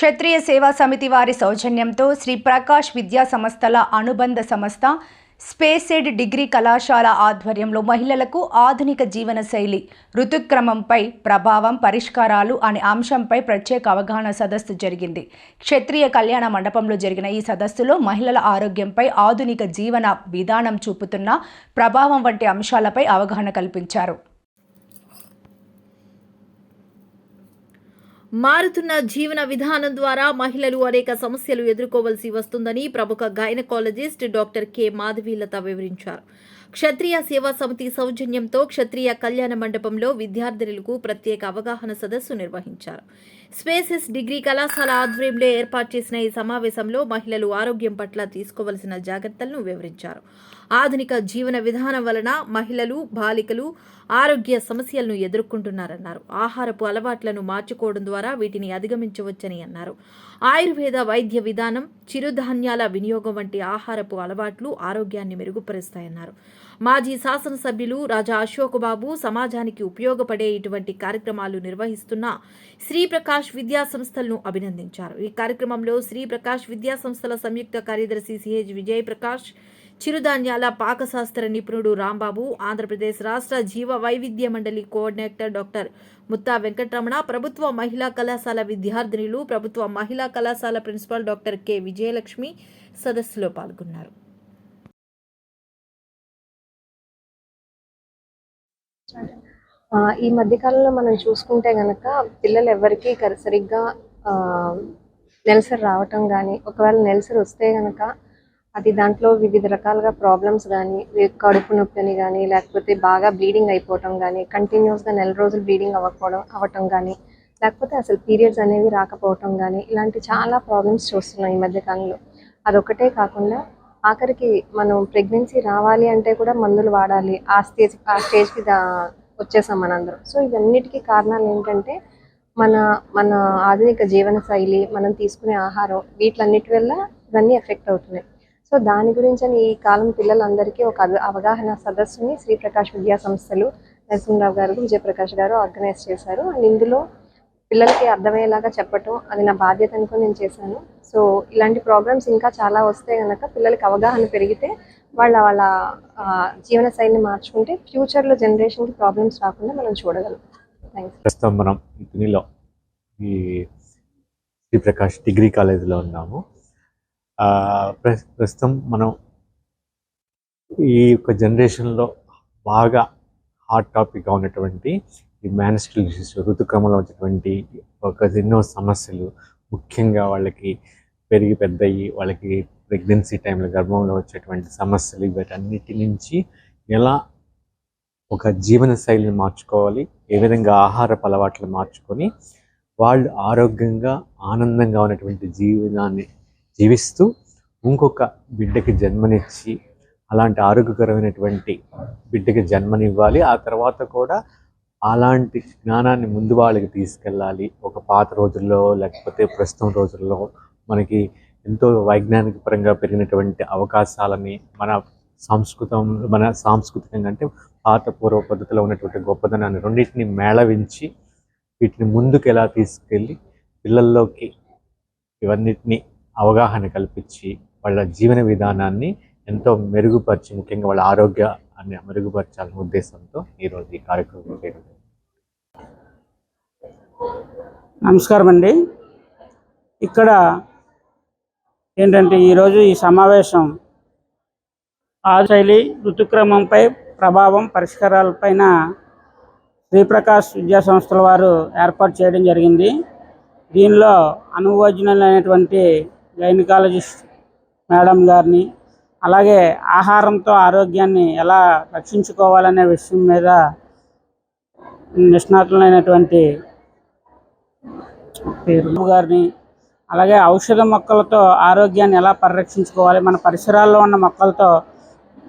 క్షత్రియ సేవా సమితి వారి సౌజన్యంతో శ్రీ ప్రకాష్ విద్యా సంస్థల అనుబంధ సంస్థ స్పేసెడ్ డిగ్రీ కళాశాల ఆధ్వర్యంలో మహిళలకు ఆధునిక జీవన శైలి ఋతుక్రమంపై ప్రభావం పరిష్కారాలు అనే అంశంపై ప్రత్యేక అవగాహన సదస్సు జరిగింది. క్షత్రియ కళ్యాణ మండపంలో జరిగిన ఈ సదస్సులో మహిళల ఆరోగ్యంపై ఆధునిక జీవన విధానం చూపుతున్న ప్రభావం వంటి అంశాలపై అవగాహన కల్పించారు. మారుతున్న జీవన విధానం ద్వారా మహిళలు అనేక సమస్యలు ఎదుర్కోవలసి వస్తుందని ప్రముఖ గైనకాలజిస్ట్ డాక్టర్ కె. మాధవీలత వివరించారు. క్షత్రియ సేవా సమితి సౌజన్యంతో క్షత్రియ కళ్యాణ మండపంలో విద్యార్థినులకు ప్రత్యేక అవగాహన సదస్సు నిర్వహించారు. స్పేసెస్ డిగ్రీ కళాశాల ఆధ్వర్యంలో ఏర్పాటు చేసిన ఈ సమావేశంలో మహిళలు ఆరోగ్యం పట్ల తీసుకోవలసిన జాగ్రత్తలను వివరించారు. ఆధునిక జీవన విధానం వలన మహిళలు బాలికలు ఆరోగ్య సమస్యలను ఎదుర్కొంటున్నారన్నారు. ఆహారపు అలవాట్లను మార్చుకోవడం ద్వారా వీటిని అధిగమించవచ్చని అన్నారు. ఆయుర్వేద వైద్య విధానం చిరుధాన్యాల వినియోగం వంటి ఆహారపు అలవాట్లు ఆరోగ్యాన్ని మెరుగుపరుస్తాయన్నారు. మాజీ శాసనసభ్యులు రాజా అశోక్ బాబు సమాజానికి ఉపయోగపడే ఇటువంటి కార్యక్రమాలు నిర్వహిస్తున్న శ్రీప్రకాష్ విద్యా సంస్థలను అభినందించారు. ఈ కార్యక్రమంలో శ్రీప్రకాష్ విద్యా సంస్థల సంయుక్త కార్యదర్శి సిహెచ్ విజయ్ ప్రకాష్ చిరుధాన్యాల పాకశాస్త్ర నిపుణుడు రాంబాబు ఆంధ్రప్రదేశ్ రాష్ట్ర జీవ వైవిధ్య మండలి కోఆర్డినేటర్ డాక్టర్ ముత్తా వెంకటరమణ ప్రభుత్వ మహిళా కళాశాల విద్యార్థినులు ప్రభుత్వ మహిళా కళాశాల ప్రిన్సిపాల్ డాక్టర్ కె విజయలక్ష్మి సదస్సులో పాల్గొన్నారు. ఈ మధ్యకాలంలో మనం చూసుకుంటే గనక పిల్లలు ఎవరికీ సరిగ్గా నెలసరి రావటం కానీ ఒకవేళ నెలసరి వస్తే గనక అది దాంట్లో వివిధ రకాలుగా ప్రాబ్లమ్స్ కానీ కడుపు నొప్పిని కానీ లేకపోతే బాగా బ్లీడింగ్ అయిపోవటం కానీ కంటిన్యూస్గా నెల రోజులు బ్లీడింగ్ అవ్వకపోవడం అవ్వటం కానీ లేకపోతే అసలు పీరియడ్స్ అనేవి రాకపోవటం కానీ ఇలాంటి చాలా ప్రాబ్లమ్స్ చూస్తున్నాయి ఈ మధ్య కాలంలో. అదొకటే కాకుండా ఆఖరికి మనం ప్రెగ్నెన్సీ రావాలి అంటే కూడా మందులు వాడాలి. ఆ స్టేజ్ ఆ స్టేజ్కి దా వచ్చేసాం మనందరం. సో ఇవన్నిటికీ కారణాలు ఏంటంటే మన మన ఆధునిక జీవన శైలి మనం తీసుకునే ఆహారం వీటిలన్నిటి వల్ల ఇవన్నీ ఎఫెక్ట్ అవుతున్నాయి. సో దాని గురించి అని ఈ కాలం పిల్లలందరికీ ఒక అవగాహన సదస్సుని శ్రీప్రకాష్ విద్యా సంస్థలు నరసింహరావు గారు విజయప్రకాష్ గారు ఆర్గనైజ్ చేశారు. అండ్ ఇందులో పిల్లలకి అర్థమయ్యేలాగా చెప్పటం అది నా బాధ్యత అనుకుని నేను చేశాను. సో ఇలాంటి ప్రోగ్రామ్స్ ఇంకా చాలా వస్తే కనుక పిల్లలకి అవగాహన పెరిగితే వాళ్ళ వాళ్ళ జీవన శైలిని మార్చుకుంటే ఫ్యూచర్లో జనరేషన్కి ప్రాబ్లమ్స్ రాకుండా మనం చూడగలం. థ్యాంక్స్ ప్రస్తుతం మనం ఈ శ్రీప్రకాష్ డిగ్రీ కాలేజీలో ఉన్నాము. ప్రస్తుతం మనం ఈ యొక్క జనరేషన్లో బాగా హాట్ టాపిక్గా ఉన్నటువంటి ఈ మ్యానస్ట్రల్ డిసీజ్ ఋతుక్రమంలో ఉన్నటువంటి ఒక ఎన్నో సమస్యలు ముఖ్యంగా వాళ్ళకి పెరిగి పెద్దయ్యి వాళ్ళకి ప్రెగ్నెన్సీ టైంలో గర్భంలో వచ్చేటువంటి సమస్యలు వీటన్నిటి నుంచి ఎలా ఒక జీవన శైలిని మార్చుకోవాలి ఏ విధంగా ఆహారపు అలవాట్లు మార్చుకొని వాళ్ళు ఆరోగ్యంగా ఆనందంగా ఉన్నటువంటి జీవనాన్ని జీవిస్తూ ఇంకొక బిడ్డకి జన్మనిచ్చి అలాంటి ఆరోగ్యకరమైనటువంటి బిడ్డకి జన్మనివ్వాలి. ఆ తర్వాత కూడా అలాంటి జ్ఞానాన్ని ముందు వాళ్ళకి తీసుకెళ్ళాలి. ఒక పాత రోజుల్లో లేకపోతే ప్రస్తుతం రోజుల్లో మనకి ఎంతో వైజ్ఞానిక పరంగా పెరిగినటువంటి అవకాశాలని మన సంస్కృతం మన సాంస్కృతికంగా అంటే పాత పూర్వ పద్ధతిలో ఉన్నటువంటి గొప్పదనాన్ని రెండింటిని మేళవించి వీటిని ముందుకు ఎలా తీసుకెళ్ళి పిల్లల్లోకి ఇవన్నిటిని అవగాహన కల్పించి వాళ్ళ జీవన విధానాన్ని ఎంతో మెరుగుపరిచి ముఖ్యంగా వాళ్ళ ఆరోగ్యాన్ని మెరుగుపరచాలనే ఉద్దేశంతో ఈరోజు ఈ కార్యక్రమం చేయడం నమస్కారం అండి. ఇక్కడ ఏంటంటే ఈరోజు ఈ సమావేశం ఆశైలి ఋతుక్రమంపై ప్రభావం పరిష్కారాలపైన శ్రీప్రకాష్ విద్యా సంస్థల వారు ఏర్పాటు చేయడం జరిగింది. దీనిలో అనుభవజ్ఞులైనటువంటి గైనకాలజిస్ట్ మేడం గారిని అలాగే ఆహారంతో ఆరోగ్యాన్ని ఎలా రక్షించుకోవాలనే విషయం మీద నిష్ణాతులైనటువంటి పేరు గారిని అలాగే ఔషధ మొక్కలతో ఆరోగ్యాన్ని ఎలా పరిరక్షించుకోవాలి మన పరిసరాల్లో ఉన్న మొక్కలతో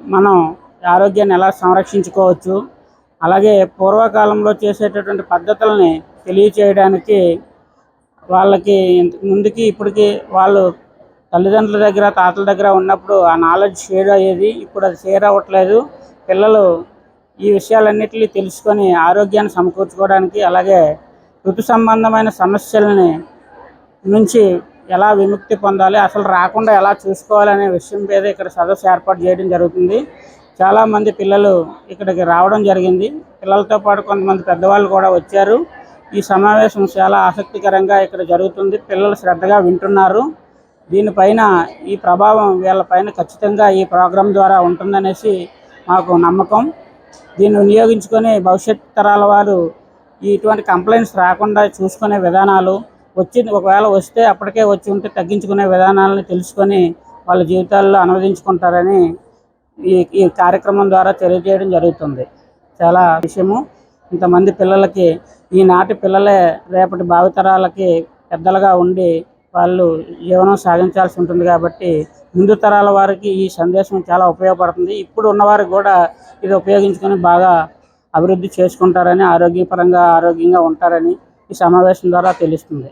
మనం ఆరోగ్యాన్ని ఎలా సంరక్షించుకోవచ్చు అలాగే పూర్వకాలంలో చేసేటటువంటి పద్ధతులని తెలియచేయడానికి వాళ్ళకి ముందుకి ఇప్పటికి వాళ్ళు తల్లిదండ్రుల దగ్గర తాతల దగ్గర ఉన్నప్పుడు ఆ నాలెడ్జ్ షేర్ అయ్యేది. ఇప్పుడు అది షేర్ అవ్వట్లేదు. పిల్లలు ఈ విషయాలన్నిటిని తెలుసుకొని ఆరోగ్యాన్ని సమకూర్చుకోవడానికి అలాగే ఋతు సంబంధమైన సమస్యలని నుంచి ఎలా విముక్తి పొందాలి అసలు రాకుండా ఎలా చూసుకోవాలనే విషయం మీద ఇక్కడ సదస్సు ఏర్పాటు చేయడం జరుగుతుంది. చాలామంది పిల్లలు ఇక్కడికి రావడం జరిగింది. పిల్లలతో పాటు కొంతమంది పెద్దవాళ్ళు కూడా వచ్చారు. ఈ సమావేశం చాలా ఆసక్తికరంగా ఇక్కడ జరుగుతుంది. పిల్లలు శ్రద్ధగా వింటున్నారు. దీనిపైన ఈ ప్రభావం వీళ్ళపైన ఖచ్చితంగా ఈ ప్రోగ్రాం ద్వారా ఉంటుందనేసి మాకు నమ్మకం. దీన్ని వినియోగించుకొని భవిష్యత్ తరాల వారు ఇటువంటి కంప్లైంట్స్ రాకుండా చూసుకునే విధానాలు వచ్చి ఒకవేళ వస్తే అప్పటికే వచ్చి ఉంటే తగ్గించుకునే విధానాలను తెలుసుకొని వాళ్ళ జీవితాల్లో అనువదించుకుంటారని ఈ ఈ కార్యక్రమం ద్వారా తెలియజేయడం జరుగుతుంది. చాలా విషయము. ఇంతమంది పిల్లలకి ఈనాటి పిల్లలే రేపటి భావితరాలకి పెద్దలుగా ఉండి వాళ్ళు జీవనం సాగించాల్సి ఉంటుంది కాబట్టి ముందు తరాల వారికి ఈ సందేశం చాలా ఉపయోగపడుతుంది. ఇప్పుడు ఉన్నవారికి కూడా ఇది ఉపయోగించుకొని బాగా అభివృద్ధి చేసుకుంటారని ఆరోగ్యపరంగా ఆరోగ్యంగా ఉంటారని ఈ సమావేశం ద్వారా తెలుస్తుంది.